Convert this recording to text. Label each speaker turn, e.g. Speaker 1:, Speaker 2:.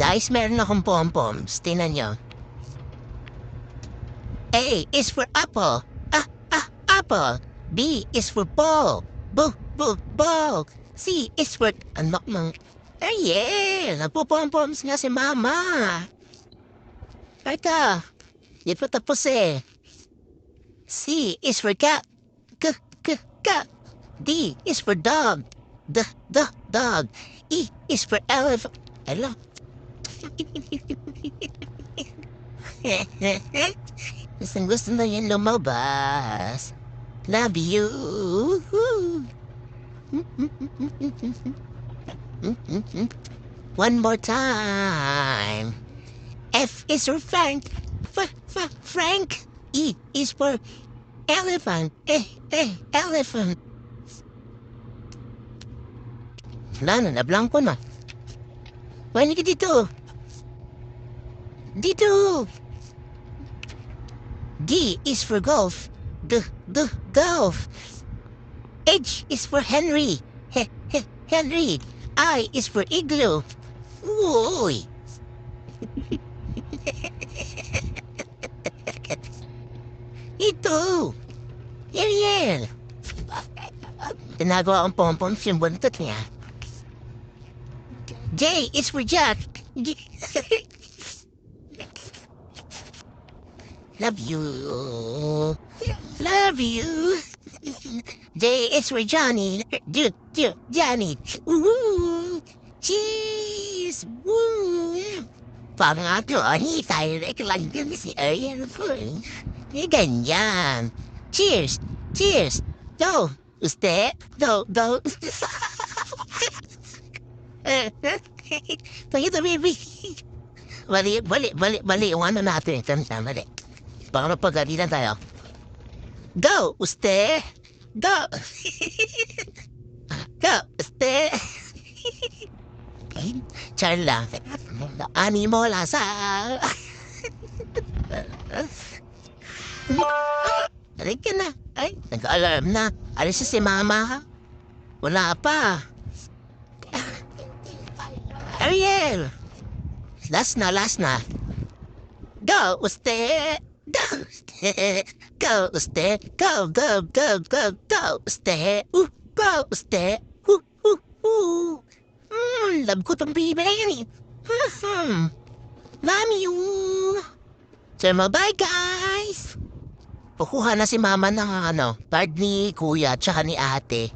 Speaker 1: Guys, meron akong pom-poms. Tingnan nyo. A is for apple. Ah, ah, apple. B is for ball. B, b, ball. C is for... Mang... Ay, yeah! Nagpo-pom-poms nga si mama. Teka, di pa tapos eh. C is for cat. K, k, cat. D is for dog. D, d, dog. E is for elephant. Hello? Gustong gusto na yan lumabas. Love you. One more time. F is for Frank. F, F, Frank. E is for elephant. Eh, eh, elephant. Wala na, nablangko na. Ka dito. Dito. D is for golf. D, D, golf. H is for Henry. He, he, Henry. I is for igloo. Uy. Ito. Ariel. Tinagawa ang pompom yung buntot niya. J is for Jack. Love you. Love you. J is for Johnny. J, J, Johnny. Woo! Cheese! Woo! Pangatlo, ni direct lang din si Ariel Foy. Eh, ganyan. Cheers! Cheers! Go! Usted? Go, go! Pakita, baby. Mali, mali, mali, mali. Yung ano natin. Tanda, mali. Baka mapagalitan tayo. Go, usted! Go! Go, usted! Char lang. Ani mo lasa. Aray ka na. Ay, nag-alarm na. Alis si mama. Wala pa. Ariel! Last na, last na. Go, usted! Go, usted! Go, usted! Go, go, go, go, go, usted! Uh, go, usted! Uh, uh, uh! Mm, love ko tong baby na yan eh. Hmm. Love you! So, bye guys! Kukuha na si mama ng ano, card ni kuya tsaka ni ate.